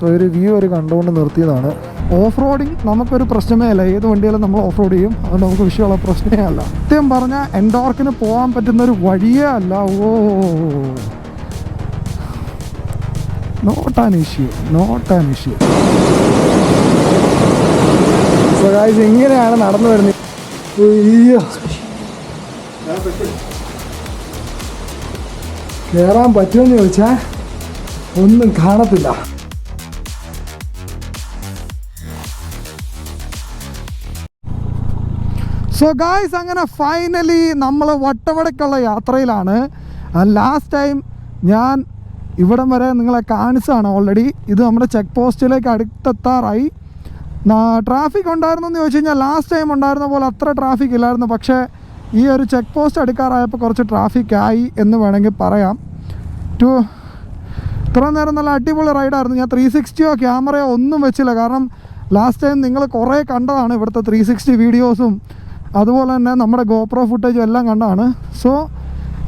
So ഒരു view ഒരു കണ്ടുകൊണ്ട് നിർത്തിയതാണ്. ഓഫ് റോഡിങ് നമുക്കൊരു പ്രശ്നമേ അല്ല. ഏത് വണ്ടിയാലും നമ്മൾ ഓഫ് റോഡ് ചെയ്യും? അതുകൊണ്ട് നമുക്ക് വിഷയമുള്ള പ്രശ്നമേ അല്ല. സത്യം പറഞ്ഞാൽ എൻഡോർക്കിന് പോകാൻ പറ്റുന്ന ഒരു വഴിയേ അല്ല. ഓ. Not an issue not an issue ഇങ്ങനെയാണ് നടന്നു വരുന്നത്. കേറാൻ പറ്റുമെന്ന് ചോദിച്ചാൽ ഒന്നും കാണത്തില്ല. സോ ഗായ്സ് അങ്ങനെ ഫൈനലി നമ്മൾ വട്ടവടക്കുള്ള യാത്രയിലാണ്. ലാസ്റ്റ് ടൈം ഞാൻ ഇവിടം വരെ നിങ്ങളെ കാണിച്ചതാണ് ഓൾറെഡി ഇത് നമ്മുടെ ചെക്ക് പോസ്റ്റിലേക്ക് അടുത്തെത്താറായി ട്രാഫിക് ഉണ്ടായിരുന്നു എന്ന് ചോദിച്ചു കഴിഞ്ഞാൽ ലാസ്റ്റ് ടൈം ഉണ്ടായിരുന്ന പോലെ അത്ര ട്രാഫിക് ഇല്ലായിരുന്നു. പക്ഷേ ഈ ഒരു ചെക്ക് പോസ്റ്റ് അടുക്കാറായപ്പോൾ കുറച്ച് ട്രാഫിക് ആയി എന്ന് വേണമെങ്കിൽ പറയാം. ടു ഇത്ര നേരം നല്ല അടിപൊളി റൈഡായിരുന്നു ഞാൻ ത്രീ സിക്സ്റ്റിയോ ക്യാമറയോ ഒന്നും വെച്ചില്ല. കാരണം ലാസ്റ്റ് ടൈം നിങ്ങൾ കുറേ കണ്ടതാണ് ഇവിടുത്തെ ത്രീ സിക്സ്റ്റി വീഡിയോസും അതുപോലെ തന്നെ നമ്മുടെ ഗോപ്രോ ഫുട്ടേജും എല്ലാം കണ്ടാണ്. സോ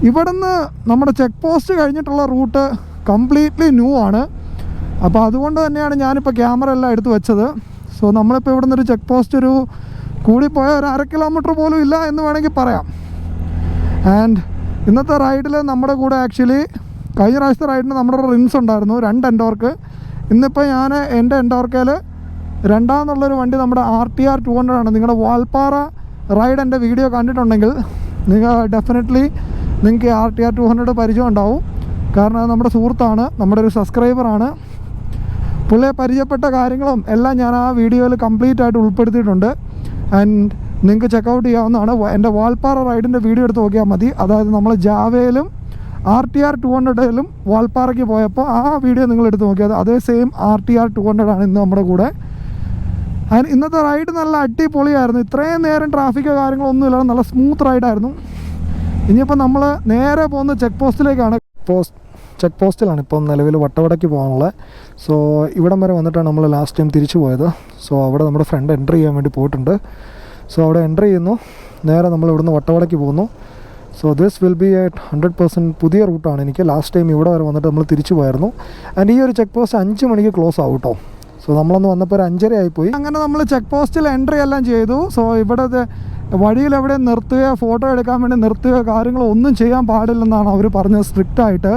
ഇവിടുന്ന് നമ്മുടെ ചെക്ക് പോസ്റ്റ് കഴിഞ്ഞിട്ടുള്ള റൂട്ട് കംപ്ലീറ്റ്ലി ന്യൂ ആണ്. അപ്പോൾ അതുകൊണ്ട് തന്നെയാണ് ഞാനിപ്പോൾ ക്യാമറ എല്ലാം എടുത്ത് വെച്ചത്. സോ നമ്മളിപ്പോൾ ഇവിടുന്ന് ഒരു ചെക്ക് പോസ്റ്റ് ഒരു കൂടിപ്പോയ ഒരു അര കിലോമീറ്റർ പോലും ഇല്ല എന്ന് വേണമെങ്കിൽ പറയാം. ആൻഡ് ഇന്നത്തെ റൈഡിൽ നമ്മുടെ കൂടെ ആക്ച്വലി കഴിഞ്ഞ പ്രാവശ്യത്തെ റൈഡിന് നമ്മുടെ റിൻസ് ഉണ്ടായിരുന്നു രണ്ട് എൻഡോർക്ക് ഇന്നിപ്പോൾ ഞാൻ എന്റെ എൻഡോർക്കയിൽ രണ്ടാമെന്നുള്ളൊരു വണ്ടി നമ്മുടെ R T R two hundred ആണ്. നിങ്ങളുടെ വാൽപ്പാറ റൈഡ് എന്റെ വീഡിയോ കണ്ടിട്ടുണ്ടെങ്കിൽ നിങ്ങൾ ഡെഫിനറ്റ്ലി നിങ്ങൾക്ക് R T R two hundred പരിചയം ഉണ്ടാവും. കാരണം അത് നമ്മുടെ സുഹൃത്താണ് നമ്മുടെ ഒരു സബ്സ്ക്രൈബറാണ് പുള്ളിയെ പരിചയപ്പെട്ട കാര്യങ്ങളും എല്ലാം ഞാൻ ആ വീഡിയോയിൽ കംപ്ലീറ്റ് ആയിട്ട് ഉൾപ്പെടുത്തിയിട്ടുണ്ട്. ആൻഡ് നിങ്ങൾക്ക് ചെക്കൗട്ട് ചെയ്യാവുന്നതാണ്. എന്റെ വാൽപ്പാറ റൈഡിന്റെ വീഡിയോ എടുത്ത് നോക്കിയാൽ മതി. അതായത് നമ്മൾ ജാവയിലും ആർ ടി ആർ ടു ഹൺഡ്രഡിലും വാൽപ്പാറയ്ക്ക് പോയപ്പോൾ ആ വീഡിയോ നിങ്ങൾ എടുത്ത് നോക്കിയാൽ അതേ same R T R two hundred ആണ് ഇന്ന് നമ്മുടെ കൂടെ. അതിന് ഇന്നത്തെ റൈഡ് നല്ല അടിപൊളിയായിരുന്നു. ഇത്രയും നേരം ട്രാഫിക്കോ കാര്യങ്ങളോ ഒന്നുമില്ല നല്ല സ്മൂത്ത് റൈഡായിരുന്നു ഇനിയിപ്പോൾ നമ്മൾ നേരെ പോകുന്ന ചെക്ക് പോസ്റ്റിലേക്കാണ് പോസ്റ്റ് ചെക്ക് പോസ്റ്റിലാണ് ഇപ്പോൾ നിലവിൽ വട്ടവടയ്ക്ക് പോകാനുള്ളത്. സോ ഇവിടം വരെ വന്നിട്ടാണ് നമ്മൾ ലാസ്റ്റ് ടൈം തിരിച്ചു പോയത്. സോ അവിടെ നമ്മുടെ ഫ്രണ്ട് എൻട്രി ചെയ്യാൻ വേണ്ടി പോയിട്ടുണ്ട്. സോ അവിടെ എൻട്രി ചെയ്യുന്നു. നേരെ നമ്മൾ ഇവിടുന്ന് വട്ടവടയ്ക്ക് പോകുന്നു. So this will be a hundred percent പുതിയ റൂട്ടാണ് എനിക്ക്. ലാസ്റ്റ് ടൈം ഇവിടെ വരെ വന്നിട്ട് നമ്മൾ തിരിച്ചു പോയായിരുന്നു. ആൻഡ് ഈ ഒരു ചെക്ക് പോസ്റ്റ് അഞ്ച് മണിക്ക് ക്ലോസ് ആവും കേട്ടോ സോ നമ്മളൊന്ന് വന്നപ്പോൾ ഒരു അഞ്ചര ആയിപ്പോയി അങ്ങനെ നമ്മൾ ചെക്ക് പോസ്റ്റിൽ എൻട്രി എല്ലാം ചെയ്തു. സോ ഇവിടെ വഴിയിൽ എവിടെ നിർത്തുകയോ ഫോട്ടോ എടുക്കാൻ വേണ്ടി നിർത്തുകയോ കാര്യങ്ങളോ ഒന്നും ചെയ്യാൻ പാടില്ലെന്നാണ് അവർ പറഞ്ഞത് സ്ട്രിക്റ്റ് ആയിട്ട്.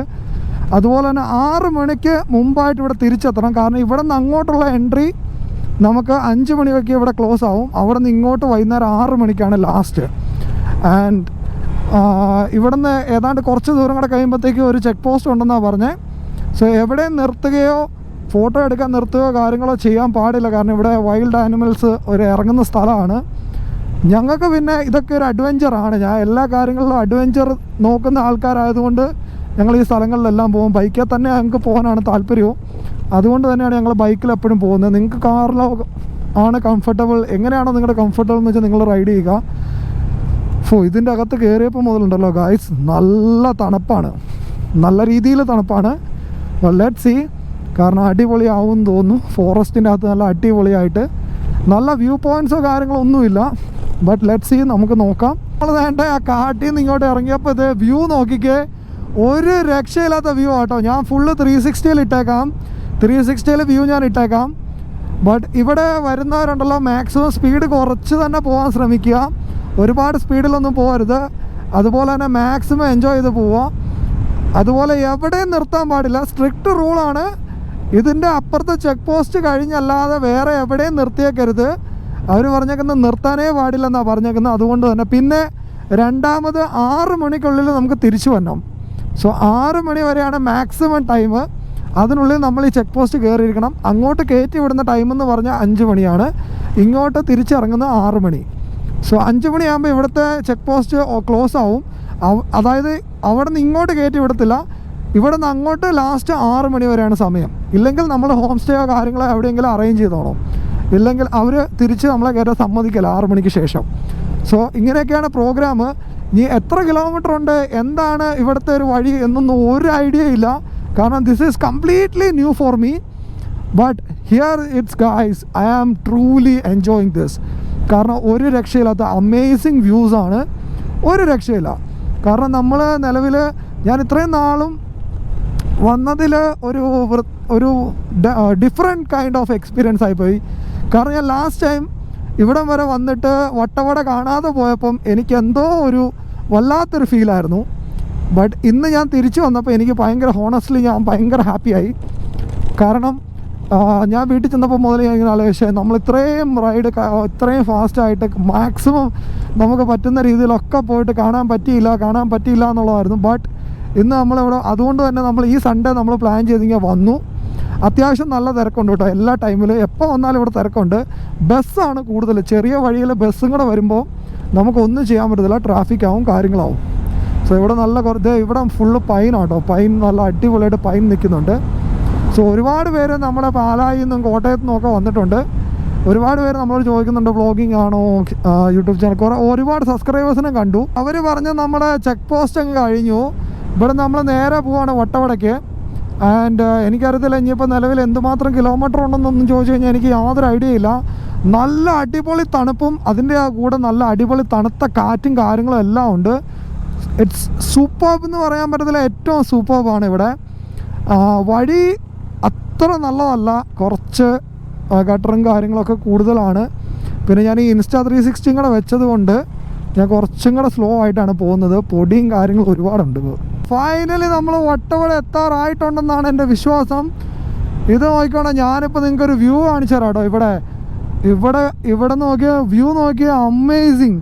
അതുപോലെ തന്നെ ആറ് മണിക്ക് മുമ്പായിട്ട് ഇവിടെ തിരിച്ചെത്തണം. കാരണം ഇവിടെ നിന്ന് അങ്ങോട്ടുള്ള എൻട്രി നമുക്ക് അഞ്ച് മണിയൊക്കെ ഇവിടെ ക്ലോസ് ആവും. അവിടെ നിന്ന് ഇങ്ങോട്ട് വൈകുന്നേരം ആറ് മണിക്കാണ് ലാസ്റ്റ് ആൻഡ് ഇവിടുന്ന് ഏതാണ്ട് കുറച്ച് ദൂരം കൂടെ കഴിയുമ്പോഴത്തേക്ക് ഒരു ചെക്ക് പോസ്റ്റ് ഉണ്ടെന്നാണ് പറഞ്ഞത് സോ എവിടെ നിർത്തുകയോ ഫോട്ടോ എടുക്കാൻ നിർത്തുകയോ കാര്യങ്ങളോ ചെയ്യാൻ പാടില്ല. കാരണം ഇവിടെ വൈൽഡ് ആനിമൽസ് ഒരു ഇറങ്ങുന്ന സ്ഥലമാണ്. ഞങ്ങൾക്ക് പിന്നെ ഇതൊക്കെ ഒരു അഡ്വഞ്ചറാണ് ഞാൻ എല്ലാ കാര്യങ്ങളിലും അഡ്വഞ്ചർ നോക്കുന്ന ആൾക്കാരായതുകൊണ്ട് ഞങ്ങൾ ഈ സ്ഥലങ്ങളിലെല്ലാം പോകും. ബൈക്കിൽ തന്നെ ഞങ്ങൾക്ക് പോകാനാണ് താല്പര്യവും. അതുകൊണ്ട് തന്നെയാണ് ഞങ്ങൾ ബൈക്കിൽ എപ്പോഴും പോകുന്നത്. നിങ്ങൾക്ക് കാറിലോ ആണ് കംഫർട്ടബിൾ എങ്ങനെയാണോ നിങ്ങളുടെ കംഫർട്ടബിൾ എന്ന് വെച്ചാൽ നിങ്ങൾ റൈഡ് ചെയ്യുക. ഫോ ഇതിന്റെ അകത്ത് കയറിയപ്പോൾ മുതലുണ്ടല്ലോ ഗായ്സ് നല്ല തണുപ്പാണ്. നല്ല രീതിയിൽ തണുപ്പാണ്. ലെറ്റ് സി കാരണം അടിപൊളിയാവും തോന്നുന്നു. ഫോറസ്റ്റിന്റെ അകത്ത് നല്ല അടിപൊളിയായിട്ട്. നല്ല വ്യൂ പോയിന്റ്സോ കാര്യങ്ങളോ ഒന്നുമില്ല. ബട്ട് ലെറ്റ് സീ നമുക്ക് നോക്കാം. നമ്മൾ വേണ്ട ആ കാട്ടിൽ നിന്ന് ഇങ്ങോട്ട് ഇറങ്ങിയപ്പോൾ ഇത് വ്യൂ നോക്കിക്കേ. ഒരു രക്ഷയില്ലാത്ത വ്യൂ ആട്ടോ. ഞാൻ ഫുള്ള് ത്രീ സിക്സ്റ്റിയിൽ ഇട്ടേക്കാം. ത്രീ സിക്സ്റ്റിയിൽ വ്യൂ ഞാൻ ഇട്ടേക്കാം. ബട്ട് ഇവിടെ വരുന്നവരുണ്ടല്ലോ മാക്സിമം സ്പീഡ് കുറച്ച് തന്നെ പോകാൻ ശ്രമിക്കുക. ഒരുപാട് സ്പീഡിലൊന്നും പോകരുത് അതുപോലെ തന്നെ മാക്സിമം എൻജോയ് ചെയ്ത് പോവുക. അതുപോലെ എവിടെയും നിർത്താൻ പാടില്ല. സ്ട്രിക്റ്റ് റൂളാണ് ഇതിന്റെ അപ്പുറത്തെ ചെക്ക് പോസ്റ്റ് കഴിഞ്ഞല്ലാതെ വേറെ എവിടെയും നിർത്തിയേക്കരുത്. അവർ പറഞ്ഞേക്കുന്നത് നിർത്താനേ പാടില്ലെന്നാണ് പറഞ്ഞേക്കുന്നത്. അതുകൊണ്ട് തന്നെ പിന്നെ രണ്ടാമത് ആറ് മണിക്കുള്ളിൽ നമുക്ക് തിരിച്ചു വരണം. സോ ആറ് മണി വരെയാണ് മാക്സിമം ടൈം അതിനുള്ളിൽ നമ്മൾ ഈ ചെക്ക് പോസ്റ്റ് കയറിയിരിക്കണം. അങ്ങോട്ട് കയറ്റി വിടുന്ന ടൈം എന്ന് പറഞ്ഞാൽ അഞ്ച് മണിയാണ്. ഇങ്ങോട്ട് തിരിച്ചിറങ്ങുന്നത് ആറ് മണി. സോ അഞ്ച് മണിയാകുമ്പോൾ ഇവിടുത്തെ ചെക്ക് പോസ്റ്റ് ക്ലോസ് ആവും. അതായത് അവിടെ നിന്ന് ഇങ്ങോട്ട് കയറ്റി വിടത്തില്ല. ഇവിടെ നിന്ന് അങ്ങോട്ട് ലാസ്റ്റ് ആറ് മണി വരെയാണ് സമയം. ഇല്ലെങ്കിൽ നമ്മൾ ഹോം സ്റ്റേയോ കാര്യങ്ങളോ എവിടെയെങ്കിലും അറേഞ്ച് ചെയ്തോണം ഇല്ലെങ്കിൽ അവർ തിരിച്ച് നമ്മളെ കയറ്റാൻ സമ്മതിക്കില്ല ആറ് മണിക്ക് ശേഷം. സോ ഇങ്ങനെയൊക്കെയാണ് പ്രോഗ്രാം ഇനി എത്ര കിലോമീറ്റർ ഉണ്ട്? എന്താണ് ഇവിടുത്തെ ഒരു വഴി എന്നൊന്നും ഒരു ഐഡിയ ഇല്ല. കാരണം this is completely new for me but here it's guys I am truly enjoying this കാരണം ഒരു രക്ഷയില്ലാത്ത അമേസിങ് വ്യൂസാണ് ഒരു രക്ഷയില്ല. കാരണം നമ്മൾ നിലവിൽ ഞാൻ ഇത്രയും നാളും വന്നതിൽ ഒരു ഒരു ഡിഫറെന്റ് കൈൻഡ് ഓഫ് എക്സ്പീരിയൻസ് ആയിപ്പോയി. കാരണം ഞാൻ ലാസ്റ്റ് ടൈം ഇവിടം വരെ വന്നിട്ട് വട്ടവട കാണാതെ പോയപ്പം എനിക്ക് എന്തോ ഒരു വല്ലാത്തൊരു ഫീലായിരുന്നു ബട്ട് ഇന്ന് ഞാൻ തിരിച്ചു വന്നപ്പോൾ എനിക്ക് ഭയങ്കര ഹോണസ്റ്റ്ലി ഞാൻ ഭയങ്കര ഹാപ്പിയായി കാരണം ഞാൻ വീട്ടിൽ ചെന്നപ്പോൾ മുതൽ ഞാൻ ഇങ്ങനെ ആലോചിച്ചേ നമ്മൾ ഇത്രയും റൈഡ് ഇത്രയും ഫാസ്റ്റായിട്ട് മാക്സിമം നമുക്ക് പറ്റുന്ന രീതിയിലൊക്കെ പോയിട്ട് കാണാൻ പറ്റിയില്ല കാണാൻ പറ്റിയില്ല എന്നുള്ളതായിരുന്നു. ബട്ട് ഇന്ന് നമ്മളിവിടെ അതുകൊണ്ട് തന്നെ നമ്മൾ ഈ സൺഡേ നമ്മൾ പ്ലാൻ ചെയ്തിങ്ങനെ വന്നു. അത്യാവശ്യം നല്ല തിരക്കുണ്ട് കേട്ടോ എല്ലാ ടൈമിലും എപ്പോൾ വന്നാലും ഇവിടെ തിരക്കുണ്ട്. ബസ്സാണ് കൂടുതൽ. ചെറിയ വഴിയിൽ ബസ്സും കൂടെ വരുമ്പോൾ നമുക്കൊന്നും ചെയ്യാൻ പറ്റത്തില്ല. ട്രാഫിക് ആവും കാര്യങ്ങളാവും. സോ ഇവിടെ നല്ല കുറച്ച് ഇവിടെ ഫുള്ള് പൈനാട്ടോ പൈൻ നല്ല അടിപൊളിയായിട്ട് പൈൻ നിൽക്കുന്നുണ്ട്. സോ ഒരുപാട് പേര് നമ്മുടെ പാലായിൽ നിന്നും കോട്ടയത്തു നിന്നൊക്കെ വന്നിട്ടുണ്ട്. ഒരുപാട് പേര് നമ്മളോട് ചോദിക്കുന്നുണ്ട് വ്ളോഗിങ് ആണോ? യൂട്യൂബ് ചാനൽ കുറേ ഒരുപാട് സബ്സ്ക്രൈബേഴ്സിനെ കണ്ടു. അവർ പറഞ്ഞ് നമ്മുടെ ചെക്ക് പോസ്റ്റ് അങ്ങ് കഴിഞ്ഞു. ഇവിടെ നമ്മൾ നേരെ പോവാണ് വട്ടവടയ്ക്ക് ആൻഡ് എനിക്കറിയത്തില്ല ഇനിയിപ്പോൾ നിലവിൽ എന്തുമാത്രം കിലോമീറ്റർ ഉണ്ടെന്നൊന്നും ചോദിച്ചു കഴിഞ്ഞാൽ എനിക്ക് യാതൊരു ഐഡിയ ഇല്ല. നല്ല അടിപൊളി തണുപ്പും അതിന്റെ കൂടെ നല്ല അടിപൊളി തണുത്ത കാറ്റും കാര്യങ്ങളും എല്ലാം ഉണ്ട്. ഇറ്റ്സ് സൂപ്പർബ് എന്ന് പറയാൻ പറ്റത്തില്ല ഏറ്റവും സൂപ്പർബാണ് ഇവിടെ. വഴി അത്ര നല്ലതല്ല കുറച്ച് ഗട്ടറും കാര്യങ്ങളൊക്കെ കൂടുതലാണ്. പിന്നെ ഞാൻ ഈ ഇൻസ്റ്റാ ത്രീ സിക്സ്റ്റിയും കൂടെ വെച്ചത് കൊണ്ട് ഞാൻ കുറച്ചും കൂടെ സ്ലോ ആയിട്ടാണ് പോകുന്നത്. പൊടിയും കാര്യങ്ങളും ഒരുപാടുണ്ട് ഫൈനലി നമ്മൾ വട്ടവട എത്താറായിട്ടുണ്ടെന്നാണ് എന്റെ വിശ്വാസം. ഇത് നോക്കിക്കോണേ ഞാനിപ്പോൾ നിങ്ങൾക്ക് ഒരു വ്യൂ കാണിച്ചു തരാം കേട്ടോ ഇവിടെ ഇവിടെ ഇവിടെ നോക്കിയ വ്യൂ നോക്കിയ അമേസിങ്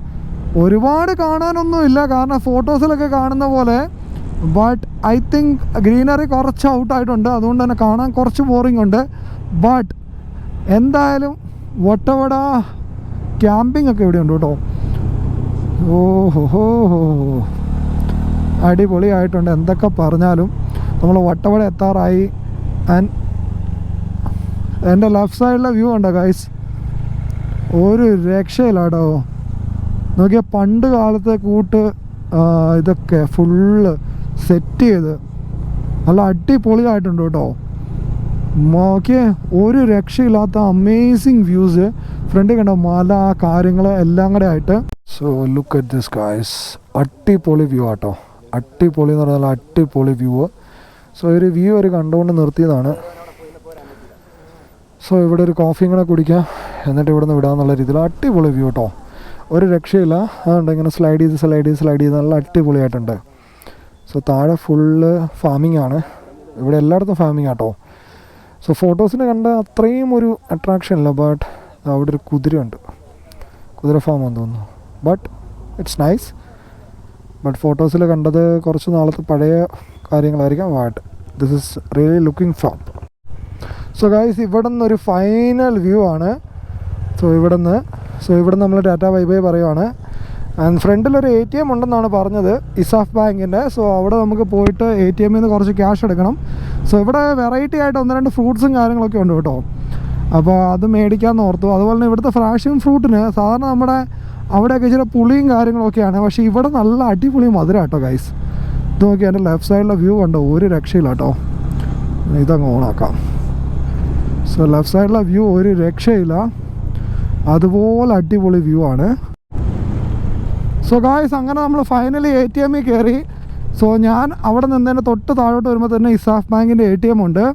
ഒരുപാട് കാണാനൊന്നുമില്ല കാരണം ഫോട്ടോസിലൊക്കെ കാണുന്ന പോലെ. ബട്ട് ഐ തിങ്ക് ഗ്രീനറി കുറച്ച് ഔട്ടായിട്ടുണ്ട് അതുകൊണ്ട് തന്നെ കാണാൻ കുറച്ച് ബോറിംഗ് ഉണ്ട്. ബട്ട് എന്തായാലും വട്ടവട ക്യാമ്പിംഗ് ഒക്കെ ഇവിടെ ഉണ്ട് കേട്ടോ. ഓഹോ ഹോ ഹോ. അടിപൊളിയായിട്ടുണ്ട്. എന്തൊക്കെ പറഞ്ഞാലും നമ്മൾ വട്ടവട എത്താറായി. ആൻഡ് എന്റെ ലെഫ്റ്റ് സൈഡിലെ വ്യൂ ഉണ്ടോ ഗൈസ് ഒരു രക്ഷയില്ലാട്ടോ. നോക്കിയാൽ പണ്ട് കാലത്തെ കൂട്ട് ഇതൊക്കെ ഫുള്ള് സെറ്റ് ചെയ്ത് നല്ല അടിപൊളിയായിട്ടുണ്ട് കേട്ടോ. നോക്കിയേ ഒരു രക്ഷയില്ലാത്ത അമേസിങ് വ്യൂസ് ഫ്രണ്ട് കണ്ടോ മല കാര്യങ്ങൾ എല്ലാം കൂടെ ആയിട്ട്. So look at this guys അടിപൊളി വ്യൂ ആട്ടോ. അടിപൊളി എന്ന് പറഞ്ഞാൽ അടിപൊളി വ്യൂ സോ ഒരു വ്യൂ ഒരു കണ്ടുകൊണ്ട് നിർത്തിയതാണ്. സോ ഇവിടെ ഒരു കോഫിയും കൂടെ കുടിക്കാം. എന്നിട്ട് ഇവിടെ നിന്ന് വിടാന്നുള്ള രീതിയിൽ അടിപൊളി വ്യൂ കേട്ടോ ഒരു രക്ഷയില്ല. അതുകൊണ്ട് ഇങ്ങനെ സ്ലൈഡ് ചെയ്ത് സ്ലൈഡ് ചെയ്ത് സ്ലൈഡ് ചെയ്ത് നല്ല അടിപൊളിയായിട്ടുണ്ട്. സോ താഴെ ഫുള്ള് ഫാമിംഗ് ആണ്. ഇവിടെ എല്ലായിടത്തും ഫാമിംഗ് ആട്ടോ സോ ഫോട്ടോസിന് കണ്ട അത്രയും ഒരു അട്രാക്ഷൻ ഇല്ല. ബട്ട് അവിടെ ഒരു കുതിരയുണ്ട്. കുതിര ഫാം എന്ന് തോന്നുന്നു. ബട്ട് ഇറ്റ്സ് നൈസ് ബട്ട് ഫോട്ടോസിൽ കണ്ടത് കുറച്ച് നാളത്തെ പഴയ കാര്യങ്ങളായിരിക്കാം what this is really looking farm so guys ഇവിടെ ഒരു ഫൈനൽ വ്യൂ ആണ്. സോ ഇവിടെ നിന്ന് സോ ഇവിടെ നമ്മൾ ടാറ്റ ബൈ ബൈ പറയുവാണ് ആൻഡ് ഫ്രണ്ടിൽ ഒരു എ ടി എം ഉണ്ടെന്നാണ് പറഞ്ഞത് ഇസാഫ് ബാങ്കിന്റെ സോ അവിടെ നമുക്ക് പോയിട്ട് എ ടി എമ്മിൽ നിന്ന് കുറച്ച് ക്യാഷ് എടുക്കണം. സോ ഇവിടെ വെറൈറ്റി ആയിട്ട് ഒന്ന് രണ്ട് ഫ്രൂട്ട്സും കാര്യങ്ങളൊക്കെ ഉണ്ട് കേട്ടോ. അപ്പോൾ അത് മേടിക്കാമെന്ന് ഓർത്തു. അതുപോലെ തന്നെ ഇവിടുത്തെ ഫ്രാഷൻ ഫ്രൂട്ടിന് സാധാരണ നമ്മുടെ അവിടെയൊക്കെ ഇച്ചിരി പുളിയും കാര്യങ്ങളൊക്കെയാണ്. പക്ഷേ ഇവിടെ നല്ല അടിപൊളി മധുരം കേട്ടോ ഗൈസ് ഇത് നോക്കി എന്റെ ലെഫ്റ്റ് സൈഡിലെ വ്യൂ കണ്ടോ? ഒരു രക്ഷയില്ല കേട്ടോ ഇതങ്ങ് ഓണാക്കാം സോ ലെഫ്റ്റ് സൈഡിലെ വ്യൂ ഒരു രക്ഷയില്ല. അതുപോലെ അടിപൊളി വ്യൂ ആണ്. സോ ഗായ്സ് അങ്ങനെ നമ്മൾ ഫൈനലി എ ടി എമ്മിൽ കയറി സോ ഞാൻ അവിടെ നിന്നതിന്റെ തൊട്ട് താഴോട്ട് വരുമ്പോൾ തന്നെ ഇസാഫ് ബാങ്കിന്റെ എ ടി എം ഉണ്ട്.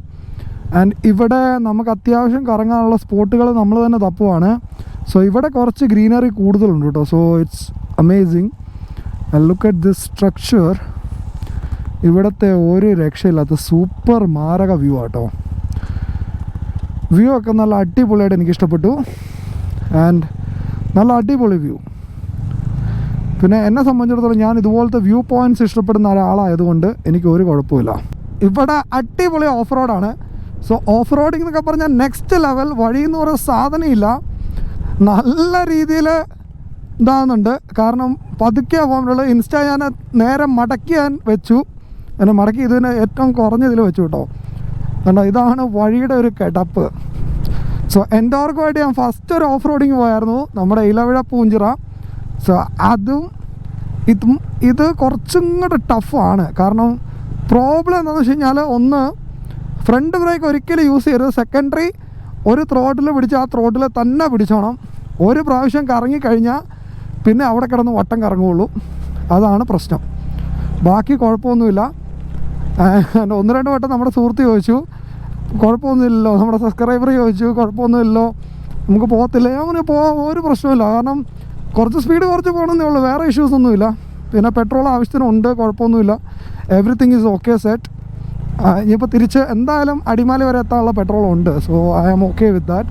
ആൻഡ് ഇവിടെ നമുക്ക് അത്യാവശ്യം കറങ്ങാനുള്ള സ്പോട്ടുകൾ നമ്മൾ തന്നെ തപ്പുവാണ്. സോ ഇവിടെ കുറച്ച് ഗ്രീനറി കൂടുതലുണ്ട് കേട്ടോ so it's amazing look at this structure ഇവിടുത്തെ ഒരു രക്ഷയില്ലാത്ത സൂപ്പർ മാരക വ്യൂ ആട്ടോ വ്യൂ ഒക്കെ നല്ല അടിപൊളിയായിട്ട് എനിക്ക് ഇഷ്ടപ്പെട്ടു. ആൻഡ് നല്ല അടിപൊളി വ്യൂ പിന്നെ എന്നെ സംബന്ധിച്ചിടത്തോളം ഞാൻ ഇതുപോലത്തെ വ്യൂ പോയിന്റ്സ് ഇഷ്ടപ്പെടുന്ന ഒരാളായതുകൊണ്ട് എനിക്ക് ഒരു കുഴപ്പമില്ല ഇവിടെ അടിപൊളി ഓഫ് റോഡാണ് സോ ഓഫ് റോഡിംഗ് എന്നൊക്കെ പറഞ്ഞാൽ നെക്സ്റ്റ് ലെവൽ വഴി എന്ന് പറയുന്ന സാധനമില്ല. നല്ല രീതിയിൽ ഇതാകുന്നുണ്ട് കാരണം പതുക്കെ പോകുമ്പോഴുള്ള ഇൻസ്റ്റാ ഞാൻ നേരെ മടക്കി ഞാൻ വെച്ചു. എന്നെ മടക്കി ഇതിന് ഏറ്റവും കുറഞ്ഞതിൽ വെച്ചു കേട്ടോ കണ്ടോ? ഇതാണ് വഴിയുടെ ഒരു കിടപ്പ്. സോ എന്റെ ഓർക്കുമായിട്ട് ഞാൻ ഫസ്റ്റ് ഒരു ഓഫ് റോഡിങ് പോയായിരുന്നു. നമ്മുടെ ഇലവിഴ പൂഞ്ചിറ. സോ അതും ഇതും ഇത് കുറച്ചും കൂടെ ടഫാണ് കാരണം പ്രോബ്ലം എന്താണെന്ന് വെച്ച് കഴിഞ്ഞാൽ ഒന്ന് ഫ്രണ്ട് ബ്രേക്ക് ഒരിക്കലും യൂസ് ചെയ്യരുത്. സെക്കൻഡറി ഒരു ത്രോട്ടിൽ പിടിച്ച് ആ ത്രോട്ടിൽ തന്നെ പിടിച്ചോണം. ഒരു പ്രാവശ്യം കറങ്ങിക്കഴിഞ്ഞാൽ പിന്നെ അവിടെ കിടന്ന് വട്ടം കറങ്ങുകയുള്ളൂ അതാണ് പ്രശ്നം. ബാക്കി കുഴപ്പമൊന്നുമില്ല. ഒന്ന് രണ്ട് വട്ടം നമ്മുടെ സുഹൃത്ത് ചോദിച്ചു. കുഴപ്പമൊന്നുമില്ലല്ലോ. നമ്മുടെ സബ്സ്ക്രൈബർ ചോദിച്ചു. കുഴപ്പമൊന്നുമില്ലല്ലോ. നമുക്ക് പോകത്തില്ല. അങ്ങനെ പോ ഒരു പ്രശ്നമില്ല കാരണം കുറച്ച് സ്പീഡ് കുറച്ച് പോകണമെന്നേ ഉള്ളൂ. വേറെ ഇഷ്യൂസ് ഒന്നുമില്ല. പിന്നെ പെട്രോൾ ആവശ്യത്തിനുണ്ട് കുഴപ്പമൊന്നുമില്ല. എവറിത്തിങ് ഈസ് ഓക്കെ സെറ്റ് ഇനിയിപ്പോൾ തിരിച്ച് എന്തായാലും അടിമാലി വരെ എത്താനുള്ള പെട്രോൾ ഉണ്ട് so I am okay with that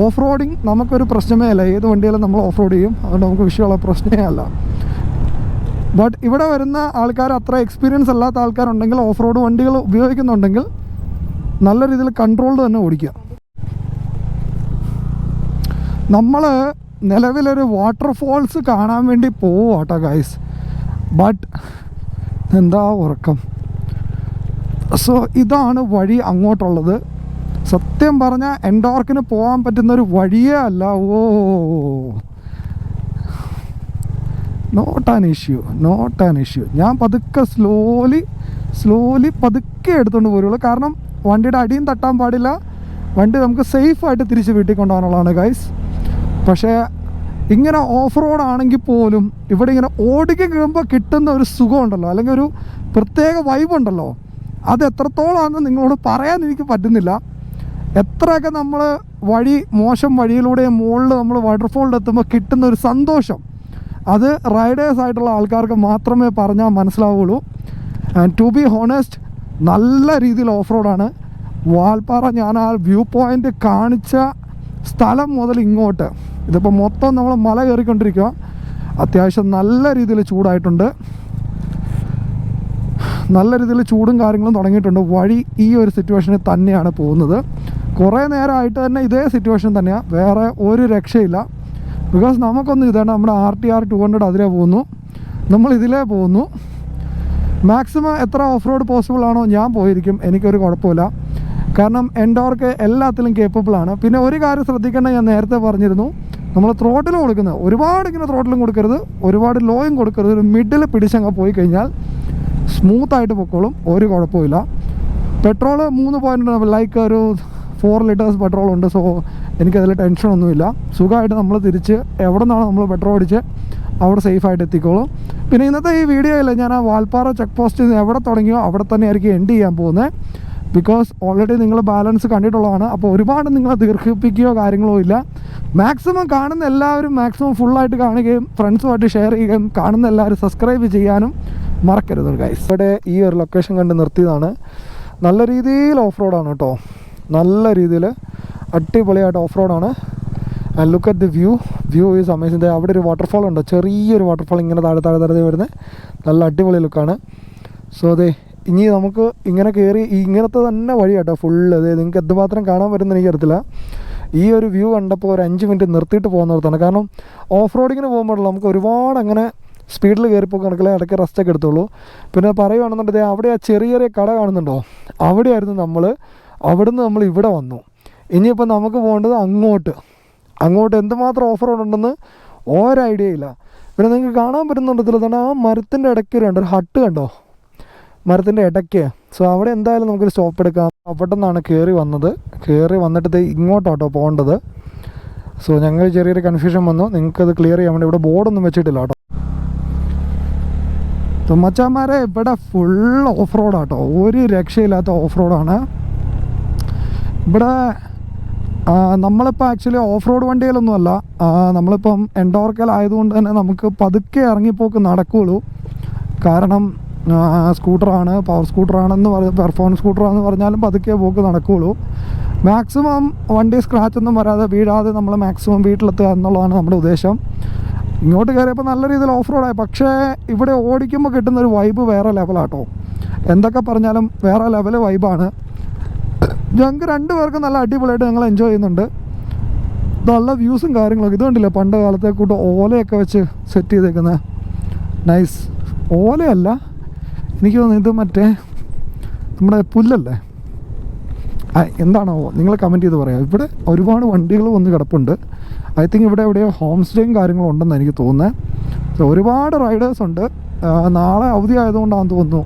off roading നമുക്കൊരു പ്രശ്നമേ അല്ല. ഏത് വണ്ടിയിലും നമ്മൾ ഓഫ് റോഡ് ചെയ്യും. അതുകൊണ്ട് നമുക്ക് വിഷയമുള്ള പ്രശ്നമേ അല്ല. ബട്ട് ഇവിടെ വരുന്ന ആൾക്കാർ അത്ര എക്സ്പീരിയൻസ് അല്ലാത്ത ആൾക്കാരുണ്ടെങ്കിൽ ഓഫ് റോഡ് വണ്ടികൾ ഉപയോഗിക്കുന്നുണ്ടെങ്കിൽ നല്ല രീതിയിൽ കൺട്രോൾഡ് തന്നെ ഓടിക്കുക. നമ്മൾ നിലവിലൊരു വാട്ടർഫോൾസ് കാണാൻ വേണ്ടി പോവാട്ടോ ഗൈസ് ബട്ട് എന്താ ഉറക്കം? സോ ഇതാണ് വഴി അങ്ങോട്ടുള്ളത്. സത്യം പറഞ്ഞാൽ എൻഡോർക്കിന് പോകാൻ പറ്റുന്ന ഒരു വഴിയേ അല്ല. ഓ not an issue not an issue ഞാൻ പതുക്കെ സ്ലോലി സ്ലോലി പതുക്കെ എടുത്തുകൊണ്ട് പോരുള്ളൂ. കാരണം വണ്ടിയുടെ അടിയും തട്ടാൻ പാടില്ല. വണ്ടി നമുക്ക് സേഫായിട്ട് തിരിച്ച് വീട്ടിൽ കൊണ്ടുപോകാനുള്ളതാണ് ഗൈസ് പക്ഷേ ഇങ്ങനെ ഓഫ് റോഡ് ആണെങ്കിൽ പോലും ഇവിടെ ഇങ്ങനെ ഓടിക്കാൻ കഴിയുമ്പോൾ കിട്ടുന്ന ഒരു സുഖമുണ്ടല്ലോ അല്ലെങ്കിൽ ഒരു പ്രത്യേക വൈബ് ഉണ്ടല്ലോ. അത് എത്രത്തോളമാണെന്ന് നിങ്ങളോട് പറയാൻ എനിക്ക് പറ്റുന്നില്ല. എത്രയൊക്കെ നമ്മൾ വഴി മോശം വഴിയിലൂടെ മുകളിൽ നമ്മൾ വാട്ടർഫോളിൽ എത്തുമ്പോൾ കിട്ടുന്ന ഒരു സന്തോഷം. അത് റൈഡേഴ്സ് ആയിട്ടുള്ള ആൾക്കാർക്ക് മാത്രമേ പറഞ്ഞാൽ മനസ്സിലാവുള്ളൂ. ആൻഡ് ടു ബി ഹോണസ്റ്റ് നല്ല രീതിയിൽ ഓഫ് റോഡാണ് വാൽപ്പാറ ഞാൻ ആ വ്യൂ പോയിന്റ് കാണിച്ച സ്ഥലം മുതൽ ഇങ്ങോട്ട്. ഇതിപ്പോൾ മൊത്തം നമ്മൾ മല കയറിക്കൊണ്ടിരിക്കുക അത്യാവശ്യം നല്ല രീതിയിൽ ചൂടായിട്ടുണ്ട്. നല്ല രീതിയിൽ ചൂടും കാര്യങ്ങളും തുടങ്ങിയിട്ടുണ്ട്. വഴി ഈ ഒരു സിറ്റുവേഷനിൽ തന്നെയാണ് പോകുന്നത്. കുറേ നേരമായിട്ട് തന്നെ ഇതേ സിറ്റുവേഷൻ തന്നെയാണ് വേറെ ഒരു രക്ഷയില്ല. ബിക്കോസ് നമുക്കൊന്നും ഇതാണ് നമ്മുടെ R T R two hundred അതിലേ പോകുന്നു നമ്മൾ ഇതിലേ പോകുന്നു മാക്സിമം എത്ര ഓഫ് റോഡ് പോസിബിൾ ആണോ ഞാൻ പോയിരിക്കും. എനിക്കൊരു കുഴപ്പമില്ല. കാരണം എൻഡോർക്ക് എല്ലാത്തിലും കേപ്പബിൾ ആണ്. പിന്നെ ഒരു കാര്യം ശ്രദ്ധിക്കേണ്ട ഞാൻ നേരത്തെ പറഞ്ഞിരുന്നു. നമ്മൾ ത്രോട്ടിൽ കൊടുക്കുന്നത്. ഒരുപാട് ഇങ്ങനെ ത്രോട്ടിലും കൊടുക്കരുത്. ഒരുപാട് ലോയും കൊടുക്കരുത്. ഒരു മിഡിൽ പിടിച്ചങ്ങ് പോയി കഴിഞ്ഞാൽ സ്മൂത്തായിട്ട് പൊക്കോളും ഒരു കുഴപ്പമില്ല പെട്രോൾ മൂന്ന് പോയിന്റ് ലൈക്ക് ഒരു ഫോർ ലിറ്റേഴ്സ് പെട്രോൾ ഉണ്ട്. സോ എനിക്കതിൽ ടെൻഷനൊന്നുമില്ല സുഖമായിട്ട് നമ്മൾ തിരിച്ച് എവിടെ നിന്നാണ് നമ്മൾ പെട്രോൾ അടിച്ച് അവിടെ സേഫായിട്ട് എത്തിക്കോളും. പിന്നെ ഇന്നത്തെ ഈ വീഡിയോയിൽ ഞാൻ ആ വാൽപ്പാറ ചെക്ക് പോസ്റ്റിൽ നിന്ന് എവിടെ തുടങ്ങിയോ അവിടെ തന്നെ ആയിരിക്കും എൻഡ് ചെയ്യാൻ പോകുന്നത്. ബിക്കോസ് ഓൾറെഡി നിങ്ങൾ ബാലൻസ് കണ്ടിട്ടുള്ളതാണ്. അപ്പോൾ ഒരുപാട് നിങ്ങളെ ദീർഘിപ്പിക്കുകയോ കാര്യങ്ങളോ ഇല്ല. മാക്സിമം കാണുന്ന എല്ലാവരും മാക്സിമം ഫുള്ളായിട്ട് കാണുകയും ഫ്രണ്ട്സുമായിട്ട് ഷെയർ ചെയ്യുകയും കാണുന്ന എല്ലാവരും സബ്സ്ക്രൈബ് ചെയ്യാനും മറക്കരുത് ഗൈസ് ഇവിടെ ഈ ഒരു ലൊക്കേഷൻ കണ്ട് നിർത്തിയതാണ്. നല്ല രീതിയിൽ ഓഫ് റോഡാണ് കേട്ടോ നല്ല രീതിയിൽ അടിപൊളിയായിട്ട് ഓഫ് റോഡാണ് and look at the view view is amazing അവിടെ ഒരു വാട്ടർഫാൾ ഉണ്ട്. ചെറിയൊരു വാട്ടർഫാൾ ഇങ്ങനെ താഴെ താഴെ താഴെ വരുന്നത് നല്ല അടിപൊളി ലുക്കാണ് സോ അതെ ഇനി നമുക്ക് ഇങ്ങനെ കയറി ഇങ്ങനത്തെ തന്നെ വഴി കേട്ടോ ഫുള്ള് അതെ നിങ്ങൾക്ക് എന്തുമാത്രം കാണാൻ പറ്റുമെന്ന് എനിക്കറിയത്തില്ല. ഈ ഒരു വ്യൂ കണ്ടപ്പോൾ ഒരു അഞ്ച് മിനിറ്റ് നിർത്തിയിട്ട് പോകുന്നിടത്താണ് കാരണം ഓഫ് റോഡിങ്ങിന് പോകുമ്പോഴുള്ള നമുക്ക് ഒരുപാട് അങ്ങനെ സ്പീഡിൽ കയറിപ്പോൾ നടക്കില്ല ഇടയ്ക്ക് റെസ്റ്റൊക്കെ എടുത്തോളൂ. പിന്നെ പറയുകയാണെന്നുണ്ടെങ്കിൽ അവിടെ ആ ചെറിയ ചെറിയ കട കാണുന്നുണ്ടോ? അവിടെയായിരുന്നു നമ്മൾ അവിടുന്ന് നമ്മൾ ഇവിടെ വന്നു. ഇനിയിപ്പോൾ നമുക്ക് പോകേണ്ടത് അങ്ങോട്ട്. അങ്ങോട്ട് എന്തുമാത്രം ഓഫർ ഉണ്ടെന്ന് ഒരു ഐഡിയ ഇല്ല. പിന്നെ നിങ്ങൾക്ക് കാണാൻ പറ്റുന്നുണ്ടല്ലോ തന്നെ ആ മരത്തിന്റെ ഇടയ്ക്ക് ഒരു ഒരു ഹട്ട് കണ്ടോ? മരത്തിന്റെ ഇടയ്ക്ക്. സോ അവിടെ എന്തായാലും നമുക്കൊരു സ്റ്റോപ്പ് എടുക്കാം. അവിടെ നിന്നാണ് കയറി വന്നത്. കയറി വന്നിട്ട് ഇങ്ങോട്ടാട്ടോ പോകേണ്ടത്. സോ ഞങ്ങൾ ചെറിയൊരു കൺഫ്യൂഷൻ വന്നു. നിങ്ങൾക്കത് ക്ലിയർ ചെയ്യാൻ വേണ്ടി ഇവിടെ ബോർഡൊന്നും വെച്ചിട്ടില്ല കേട്ടോ. തുമ്മച്ചാമാരെ ഇവിടെ ഫുൾ ഓഫ് റോഡാട്ടോ ഒരു രക്ഷയില്ലാത്ത ഓഫ് റോഡാണ് ഇവിടെ നമ്മളിപ്പോൾ ആക്ച്വലി ഓഫ് റോഡ് വണ്ടിയിലൊന്നുമല്ല ആ, നമ്മളിപ്പം എൻഡോർക്കൽ ആയതുകൊണ്ട് തന്നെ നമുക്ക് പതുക്കെ ഇറങ്ങിപ്പോക്ക് നടക്കുകയുള്ളൂ കാരണം സ്കൂട്ടറാണ് പവർ സ്കൂട്ടറാണെന്ന് പറ പെർഫോമൻസ് സ്കൂട്ടറാണെന്ന് പറഞ്ഞാലും പതുക്കെ പോക്ക് നടക്കുകയുള്ളൂ മാക്സിമം വണ്ടി സ്ക്രാച്ചൊന്നും വരാതെ വീഴാതെ നമ്മൾ മാക്സിമം വീട്ടിലെത്തുക എന്നുള്ളതാണ് നമ്മുടെ ഉദ്ദേശം. ഇങ്ങോട്ട് കയറിയപ്പോൾ നല്ല രീതിയിൽ ഓഫ് റോഡായി പക്ഷേ ഇവിടെ ഓടിക്കുമ്പോൾ കിട്ടുന്ന ഒരു വൈബ് വേറെ ലെവലാട്ടോ എന്തൊക്കെ പറഞ്ഞാലും വേറെ ലെവൽ വൈബാണ് ഞങ്ങൾക്ക് രണ്ടുപേർക്കും നല്ല അടിപൊളിയായിട്ട് ഞങ്ങൾ എൻജോയ് ചെയ്യുന്നുണ്ട്. നല്ല വ്യൂസും കാര്യങ്ങളൊക്കെ. ഇത് കണ്ടില്ലേ പണ്ട് കാലത്തെ കൂട്ട് ഓലയൊക്കെ വെച്ച് സെറ്റ് ചെയ്തേക്കുന്ന? നൈസ് ഓലയല്ല. എനിക്ക് തോന്നുന്നു ഇത് മറ്റേ നമ്മുടെ പുല്ലല്ലേ? എന്താണോ? നിങ്ങൾ കമന്റ് ചെയ്ത് പറയാം. ഇവിടെ ഒരുപാട് വണ്ടികൾ വന്ന് കിടപ്പുണ്ട്. ഐ തിങ്ക് ഇവിടെ എവിടെയോ ഹോം സ്റ്റേയും കാര്യങ്ങളും ഉണ്ടെന്ന് എനിക്ക് തോന്നുന്നത് സോ ഒരുപാട് റൈഡേഴ്സ് ഉണ്ട്. നാളെ അവധി ആയതുകൊണ്ടാണെന്ന് തോന്നുന്നു.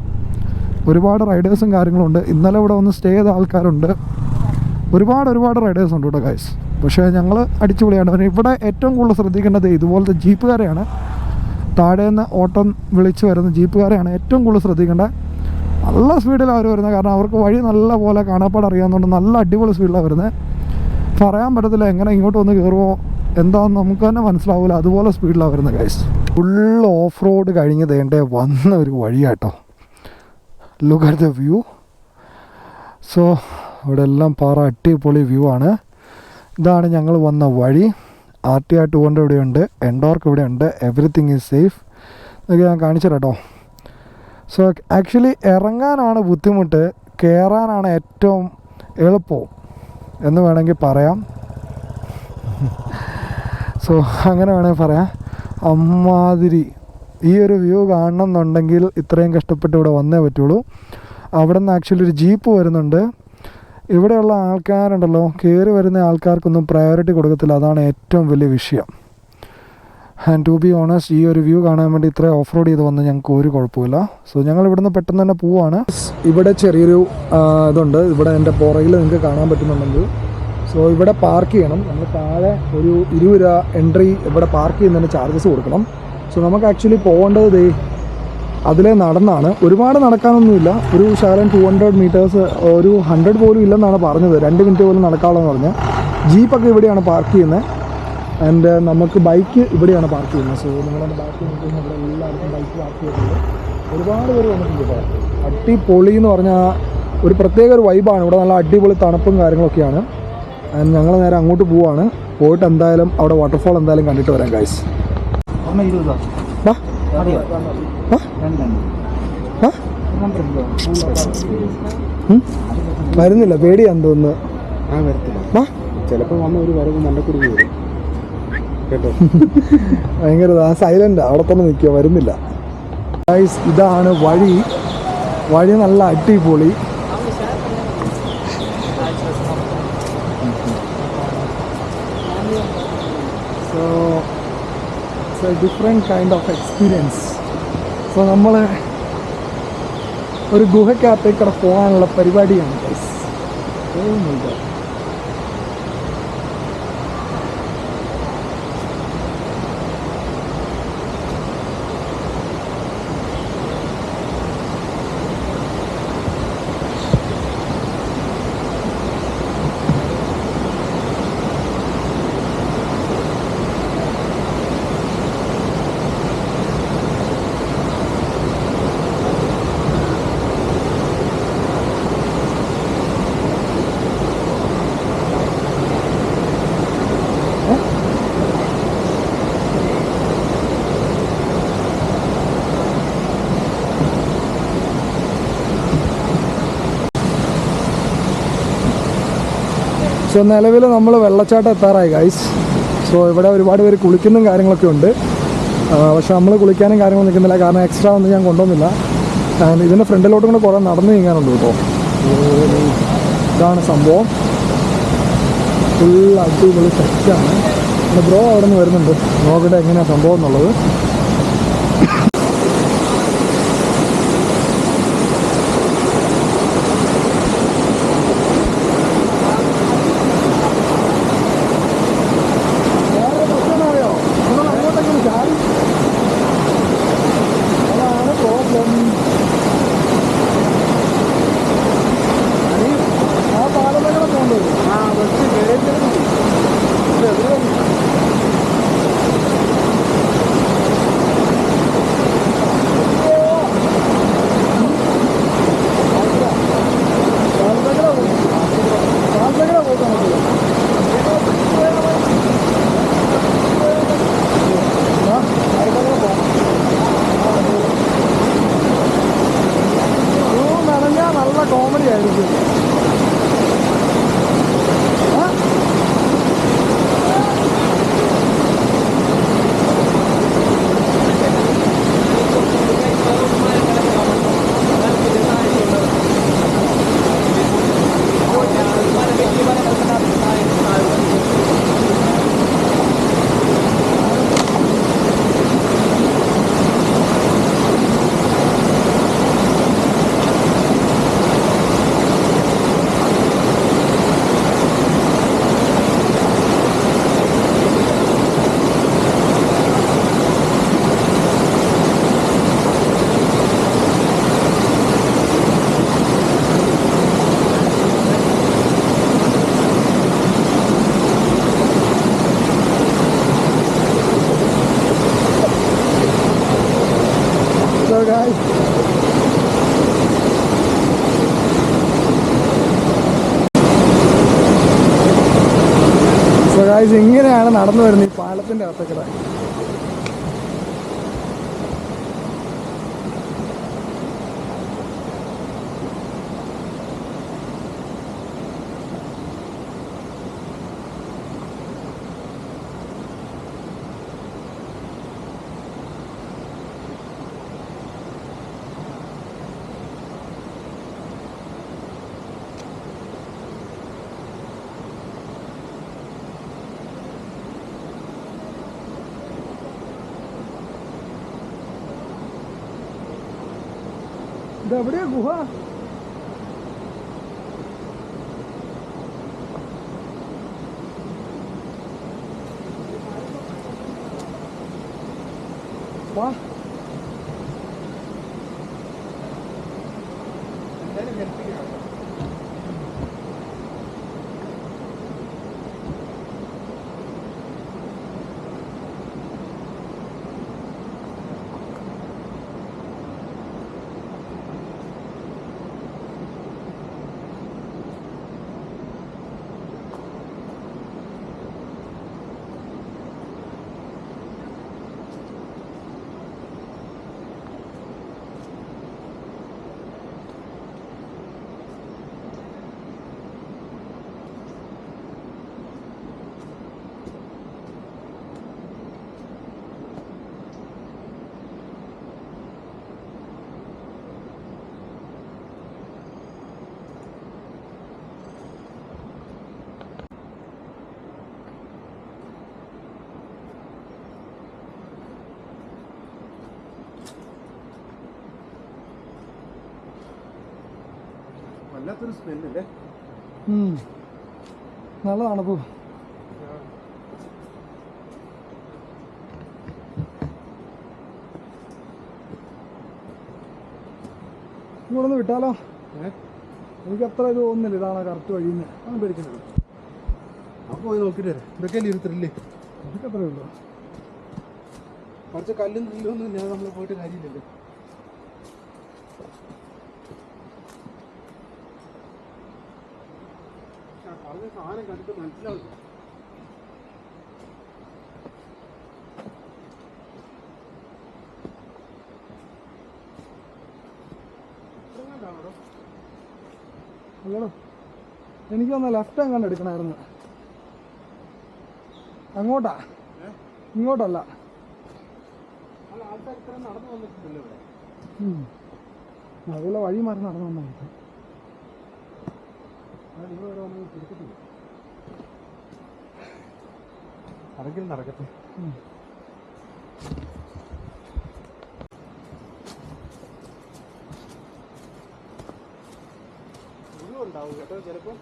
ഒരുപാട് റൈഡേഴ്സും കാര്യങ്ങളും ഉണ്ട്. ഇന്നലെ ഇവിടെ വന്ന് സ്റ്റേ ചെയ്ത ആൾക്കാരുണ്ട്. ഒരുപാട് ഒരുപാട് റൈഡേഴ്സ് ഉണ്ട് ഇവിടെ ഗൈസ് പക്ഷേ ഞങ്ങൾ അടിച്ചുപൊളിയാണ്. പിന്നെ ഇവിടെ ഏറ്റവും കൂടുതൽ ശ്രദ്ധിക്കേണ്ടത് ഇതുപോലത്തെ ജീപ്പുകാരെയാണ്. താഴെ നിന്ന് ഓട്ടം വിളിച്ച് വരുന്ന ജീപ്പുകാരെയാണ് ഏറ്റവും കൂടുതൽ ശ്രദ്ധിക്കേണ്ടത് നല്ല സ്പീഡിൽ അവർ വരുന്നത്. കാരണം അവർക്ക് വഴി നല്ല പോലെ കാണാപ്പാട് അറിയാവുന്നതുകൊണ്ട് നല്ല അടിപൊളി സ്പീഡിലാണ് വരുന്നത് പറയാൻ പറ്റത്തില്ല എങ്ങനെ ഇങ്ങോട്ട് വന്ന് കയറുമോ എന്താണെന്ന് നമുക്ക് തന്നെ മനസ്സിലാവില്ല അതുപോലെ സ്പീഡിലാണ് വരുന്നത് ഗൈസ് ഫുൾ ഓഫ് റോഡ് കഴിഞ്ഞ് തേണ്ടേ വന്ന ഒരു വഴിയാട്ടോ. Look at the view so ഇവിടെ എല്ലാം പാറ അടിപൊളി വ്യൂ ആണ്. ഇതാണ് ഞങ്ങൾ വന്ന വഴി. R T R two hundred ഇവിടെയുണ്ട് എൻഡോർക്ക് ഇവിടെയുണ്ട് എവറിത്തിങ് ഈസ് സേഫ് ഇതൊക്കെ ഞാൻ കാണിച്ചു കേട്ടോ സോ ആക്ച്വലി ഇറങ്ങാനാണ് ബുദ്ധിമുട്ട്. കയറാനാണ് ഏറ്റവും എളുപ്പം എന്ന് വേണമെങ്കിൽ പറയാം. സോ അങ്ങനെ വേണമെങ്കിൽ പറയാം. അമ്മാതിരി ഈ ഒരു വ്യൂ കാണണം എന്നുണ്ടെങ്കിൽ ഇത്രയും കഷ്ടപ്പെട്ട് ഇവിടെ വന്നേ പറ്റുള്ളൂ. അവിടെ നിന്ന് ആക്ച്വലി ഒരു ജീപ്പ് വരുന്നുണ്ട്. ഇവിടെയുള്ള ആൾക്കാരുണ്ടല്ലോ കയറി വരുന്ന ആൾക്കാർക്കൊന്നും പ്രയോറിറ്റി കൊടുക്കത്തില്ല. അതാണ് ഏറ്റവും വലിയ വിഷയം. ആൻഡ് ടു ബി ഓണസ്റ്റ് ഈ ഒരു വ്യൂ കാണാൻ വേണ്ടി ഇത്രയും ഓഫ് റോഡ് ചെയ്ത് വന്ന് ഞങ്ങൾക്ക് ഒരു കുഴപ്പമില്ല സോ ഞങ്ങൾ ഇവിടുന്ന് പെട്ടെന്ന് തന്നെ പോവാണ്. ഇവിടെ ചെറിയൊരു ഇതുണ്ട്. ഇവിടെ എന്റെ പുറകിൽ നിങ്ങൾക്ക് കാണാൻ പറ്റുന്നുണ്ടെങ്കിൽ സോ ഇവിടെ പാർക്ക് ചെയ്യണം. നമ്മൾ താഴെ ഒരു ഇരുപത് രൂപ എൻട്രി ഇവിടെ പാർക്ക് ചെയ്യുന്നതിന് ചാർജസ് കൊടുക്കണം. സോ നമുക്ക് ആക്ച്വലി പോകേണ്ടത് ദേ അതിലെ നടന്നാണ്. ഒരുപാട് നടക്കാനൊന്നുമില്ല. ഒരു ശകലം ടു ഹൺഡ്രഡ് മീറ്റേഴ്സ് ഒരു ഹൺഡ്രഡ് പോലും ഇല്ലെന്നാണ് പറഞ്ഞത്. രണ്ട് മിനിറ്റ് പോലും നടക്കാമെന്ന് പറഞ്ഞ്. ജീപ്പൊക്കെ ഇവിടെയാണ് പാർക്ക് ചെയ്യുന്നത് ആൻഡ് നമുക്ക് ബൈക്ക് ഇവിടെയാണ് പാർക്ക് ചെയ്യുന്നത്. സോ നിങ്ങളുടെ ബാക്കി ഇവിടെ എല്ലാവർക്കും ബൈക്ക് പാർക്ക് ചെയ്തിട്ടുണ്ട്. ഒരുപാട് പേര് വന്നിട്ടുണ്ട് കേട്ടോ അടിപൊളി എന്ന് പറഞ്ഞാൽ ഒരു പ്രത്യേക ഒരു വൈബാണ് ഇവിടെ നല്ല അടിപൊളി തണുപ്പും കാര്യങ്ങളൊക്കെയാണ്. ഞങ്ങൾ നേരെ അങ്ങോട്ട് പോവാണ്. പോയിട്ട് എന്തായാലും അവിടെ വാട്ടർഫോൾ എന്തായാലും കണ്ടിട്ട് വരാം ഗൈസ്? വരുന്നില്ല പേടിയാന്ന് തോന്നുന്നു. ഭയങ്കര സൈലന്റ് അവിടെ തന്നെ നിൽക്കുക വരുന്നില്ല. ഗൈസ് ഇതാണ് വഴി. വഴി നല്ല അടിപൊളി so it's a different kind of experience so നമ്മൾ ഒരു ഗുഹയ്ക്കകത്തേക്കൂടെ പോകാനുള്ള പരിപാടിയാണ് guys. മൈ my സോ നിലവിൽ നമ്മൾ വെള്ളച്ചാട്ടം എത്താറായി ഗൈസ് സോ ഇവിടെ ഒരുപാട് പേര് കുളിക്കുന്നതും കാര്യങ്ങളൊക്കെ ഉണ്ട്. പക്ഷെ നമ്മൾ കുളിക്കാനും കാര്യങ്ങളും നിൽക്കുന്നില്ല. കാരണം എക്സ്ട്രാ ഒന്നും ഞാൻ കൊണ്ടുവന്നില്ല. ഇതിന്റെ ഫ്രണ്ടിലോട്ടും കൂടെ കുറേ നടന്നു നീങ്ങാനുണ്ട് കേട്ടോ. ഇതാണ് സംഭവം. ഫുൾ അടിപൊളി സെറ്റാണ് ബ്രോ അവിടെ നിന്ന് വരുന്നുണ്ട്. നോക്കട്ടെ എങ്ങനെയാണ് സംഭവം എന്നുള്ളത്. ഇങ്ങനെയാണ് നടന്നു വരുന്നത് ഈ പാലത്തിന്റെ അകത്തൊക്കെ. ഇതെവിടെയാ ഗുഹ വാ വല്ലാത്തൊരു സ്മെല്ലേ നല്ലതാണ് പൂ. ഇവിടെ നിന്ന് വിട്ടാലോ എനിക്ക് അത്ര ഇത് തോന്നുന്നില്ല ഇതാണ് കറക്റ്റ് വഴിന്ന് അങ്ങനെ പേടിക്കണ്ട അപ്പോൾ പോയി നോക്കിയിട്ട് വരാം. ഇതൊക്കെ ഇരുത്തില്ലേ ഇതൊക്കെ അത്രേ ഉള്ളൂ. കുറച്ച് കല്ലും നെല്ലൊന്നും ഇല്ലാതെ നമ്മൾ പോയിട്ട് കാര്യമില്ലല്ലോ ആ, പറഞ്ഞ സാധനം കണ്ടിട്ട് മനസ്സിലാവും. അല്ലടോ എനിക്ക് ഒന്ന് ലെഫ്റ്റ് അങ്ങോട്ട് എടുക്കണമായിരുന്നു അങ്ങോട്ടാ? ഇങ്ങോട്ടല്ല. അതുപോലെ വഴി മാറി നടന്നു വന്നിട്ട് അത് നിങ്ങൾ ഇവിടെ വന്ന് പിടിക്കത്തില്ല നടക്കട്ടെ ഉണ്ടാവും കേട്ടോ ചിലപ്പോൾ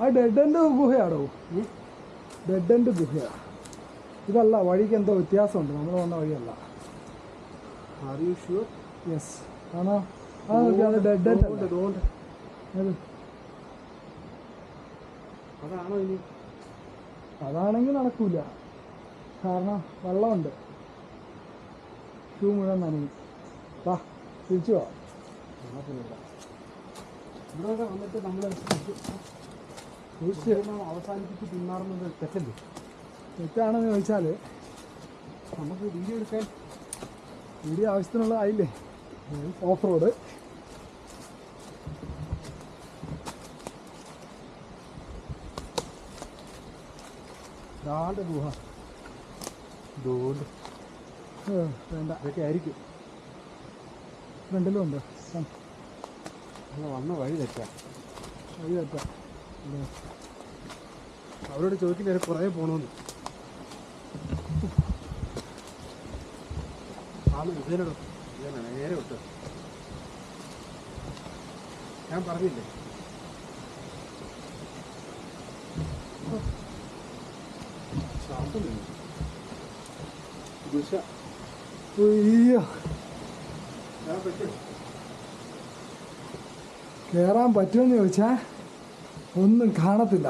ആ ഡെഡ് എൻഡ് ഗുഹയാണോ ഡെഡ് എൻഡ് ഗുഹയാ. ഇതല്ല വഴിക്ക് എന്തോ വ്യത്യാസമുണ്ട്. നമ്മൾ വന്ന വഴിയല്ല. ആർ യു ഷുവർ യെസ് ആണോ? ആ അത് ഡെഡ് അതാണോ ഇനി? അതാണെങ്കിൽ നടക്കൂല. കാരണം വെള്ളമുണ്ട്. ഷൂ മുഴുവൻ നനയും. വാ തിരിച്ചു വാ. ഇവിടെയൊക്കെ വന്നിട്ട് നമ്മൾ അവസാനിപ്പിച്ച് പിന്മാറുന്നത് തെറ്റല്ലേ? തെറ്റാണെന്ന് ചോദിച്ചാൽ നമുക്ക് വീഡിയോ എടുക്കാൻ വീഡിയോ ആവശ്യത്തിനുള്ള ആയില്ലേ ഓഫ് റോഡ് ദാണ്ട് ഗുഹ. ദോണ്ട് ഏ, വേണ്ട. അതൊക്കെ ആയിരിക്കും. ഫ്രണ്ടിലും ഉണ്ട് വന്ന വഴി തെറ്റാ. വഴി തെറ്റാ. അവരോട് ചോദിക്കുന്നവരെ കുറേ പോകണമെന്ന് ആണ് ഇതിനോട് ഇതന്നെ നേരെ വിട്ട്. ഞാൻ പറഞ്ഞില്ലേ? ദിശ. അയ്യോ. ഞാൻ പറ്റും കയറാൻ പറ്റുമെന്ന് ചോദിച്ചാ ഒന്നും കാണത്തില്ല.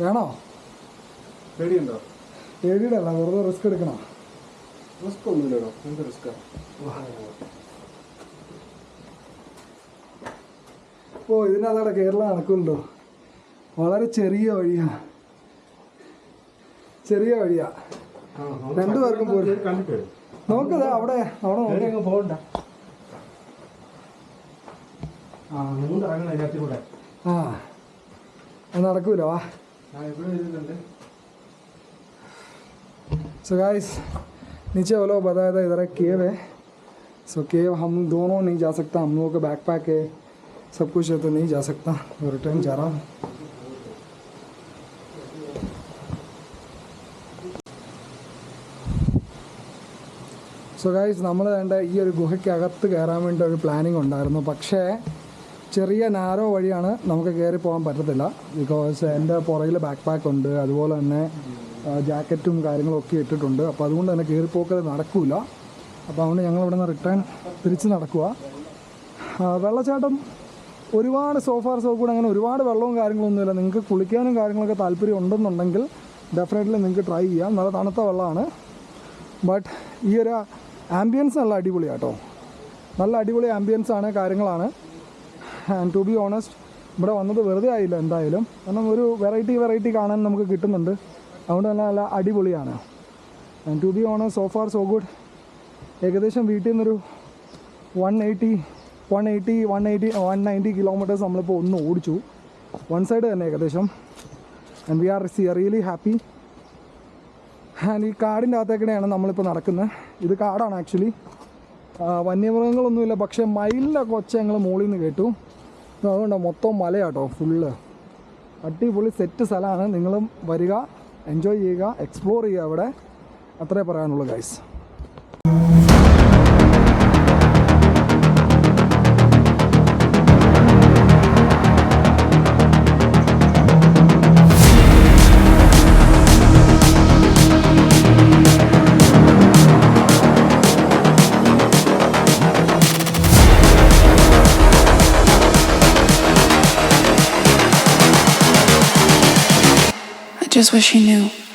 വേണോ? പേടിയുണ്ടോ? പേടിയുടെ അല്ല വെറുതെ റിസ്ക് എടുക്കണോ. റിസ്ക് ഒന്നുമില്ലടോ. എന്ത് റിസ്ക് ഓ ഇതിനകത്തവിടെ കേരള നടക്കുന്നുണ്ടോ? വളരെ ചെറിയ വഴിയാ. ചെറിയ വഴിയാ. രണ്ടുപേർക്കും പോയി നോക്കത് അവിടെ അവിടെ നോക്കി. അങ്ങ് പോകണ്ട. ആ നടക്കൂല വാ. ഇവിടെ सो गाइस नीचे वो लोग बताया था इधर एक केव है सो केव हम दोनों नहीं जा सकता हम लोगों का बैक पैक है सब कुछ है तो नहीं जा सकता और रिटर्न जा रहा हूँ സോ ഗൈസ് നമ്മൾ വേണ്ട ഈ ഒരു ഗുഹയ്ക്കകത്ത് കയറാൻ വേണ്ടി ഒരു പ്ലാനിങ് ഉണ്ടായിരുന്നു പക്ഷേ ചെറിയ നാരോ വഴിയാണ് നമുക്ക് കയറി പോകാൻ പറ്റത്തില്ല ബിക്കോസ് എൻ്റെ പുറകിൽ ബാക്ക് പാക്ക് ഉണ്ട് അതുപോലെ തന്നെ ജാക്കറ്റും കാര്യങ്ങളും ഒക്കെ ഇട്ടിട്ടുണ്ട്. അപ്പോൾ അതുകൊണ്ട് തന്നെ കയറിപ്പോക്കൽ നടക്കൂല. അപ്പോൾ അതുകൊണ്ട് ഞങ്ങൾ ഇവിടെ നിന്ന് റിട്ടേൺ തിരിച്ച് നടക്കുക. വെള്ളച്ചാട്ടം ഒരുപാട് സോഫാർ സോ കൂടെ അങ്ങനെ ഒരുപാട് വെള്ളവും കാര്യങ്ങളൊന്നുമില്ല നിങ്ങൾക്ക് കുളിക്കാനും കാര്യങ്ങളൊക്കെ താല്പര്യം ഉണ്ടെന്നുണ്ടെങ്കിൽ ഡെഫിനറ്റ്ലി നിങ്ങൾക്ക് ട്രൈ ചെയ്യാം. നല്ല തണുത്ത വെള്ളമാണ്. ബട്ട് ഈ ഒരു ആംബിയൻസ് നല്ല അടിപൊളിയാണ് കേട്ടോ നല്ല അടിപൊളി ആംബിയൻസ് ആണ് കാര്യങ്ങളാണ്. ആൻഡ് ടു ബി ഓണസ്റ്റ് ഇവിടെ വന്നത് വെറുതെ ആയില്ല എന്തായാലും. കാരണം ഒരു വെറൈറ്റി വെറൈറ്റി കാണാൻ നമുക്ക് കിട്ടുന്നുണ്ട്. അതുകൊണ്ട് തന്നെ നല്ല അടിപൊളിയാണ്. And to be honest so far so good ഏകദേശം വീട്ടിൽ നിന്നൊരു one eighty one eighty one eighty one ninety kilometres നമ്മളിപ്പോൾ ഒന്ന് ഓടിച്ചു. വൺ സൈഡ് തന്നെ ഏകദേശം. And we are really happy and ഈ കാടിന്റെ അകത്തേക്കിടെയാണ് നമ്മളിപ്പോൾ നടക്കുന്നത്. ഇത് കാടാണ് ആക്ച്വലി വന്യമൃഗങ്ങളൊന്നുമില്ല പക്ഷേ മയിലിന്റെ കൊച്ച ഞങ്ങൾ മുകളിൽ നിന്ന് കേട്ടു. അതുകൊണ്ട് മൊത്തം മലയാട്ടോ ഫുള്ള് അടിപൊളി സെറ്റ് സ്ഥലമാണ്. നിങ്ങളും വരിക. എൻജോയ് ചെയ്യുക എക്സ്പ്ലോർ ചെയ്യുക അവിടെ. അത്രേ പറയാനുള്ളൂ guys. Just wish he knew.